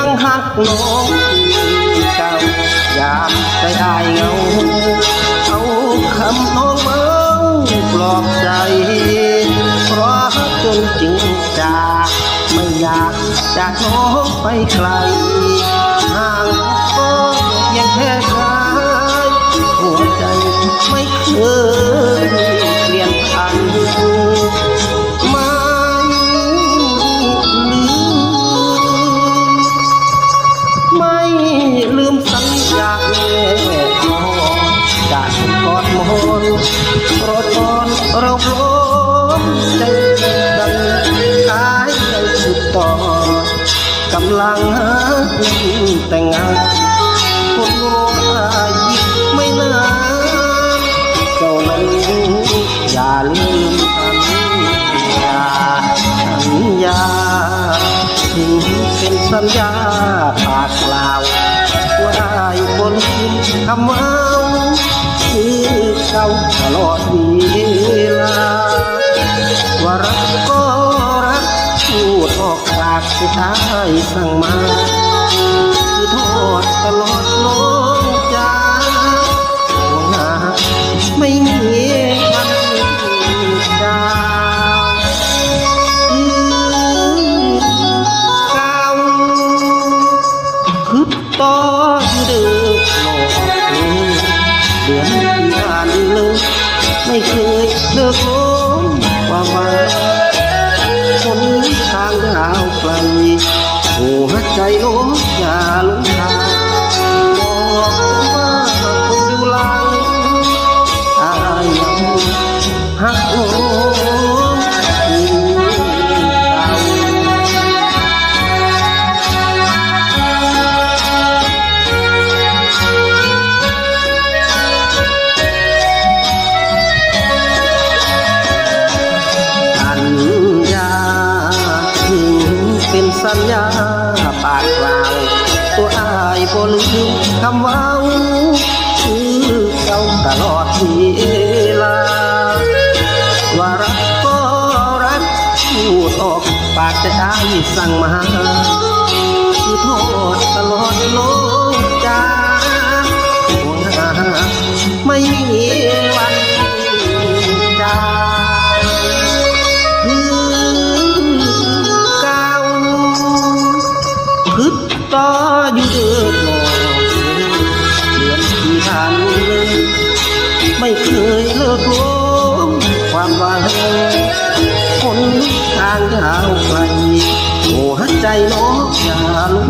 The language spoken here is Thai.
ังหักน้องเก่ายามใจอายเงาเอาคำน้องเมาปลอบใจ เพราะจนจริงจาไม่อยากจากน้องไปไกลห่างก็เพียงแค่กายหัวใจไม่เคย ดังกายใจสุดต่อกำลังหาแต่งงานคนรออายิบไม่นานเจ้านั้นอย่าลืมสัญญาสัญญาถึงเป็นสัญญาปากเปล่าว่าได้บนคุณคำเอาคือเก่าตลอดเวลา ว่ารักก็รักพูดออกปากสุดท้ายสั่งมาคือโทษตลอดน้องจ้าห่วงหาไม่มีวันจางอืมเก่าคือต่อเดือดโลกเดือนที่ผ่านเลย ไม่เคยเลิกลมความหวังคนทางดาวไกลหัวใจโลกอย่าหลงทาง ปากกล่าวตัวอายบ่ลืมคำว่าคือเจ้าตลอดเวลา ว่ารักก็รักพูดออกปากแต่อายสั่งมา ออยู่เดือดร้อนเดือนที่ผ่านเลยไม่เคยเลิกล้มความหวังคนทางยาวไกลหัวใจน้องอย่าหลง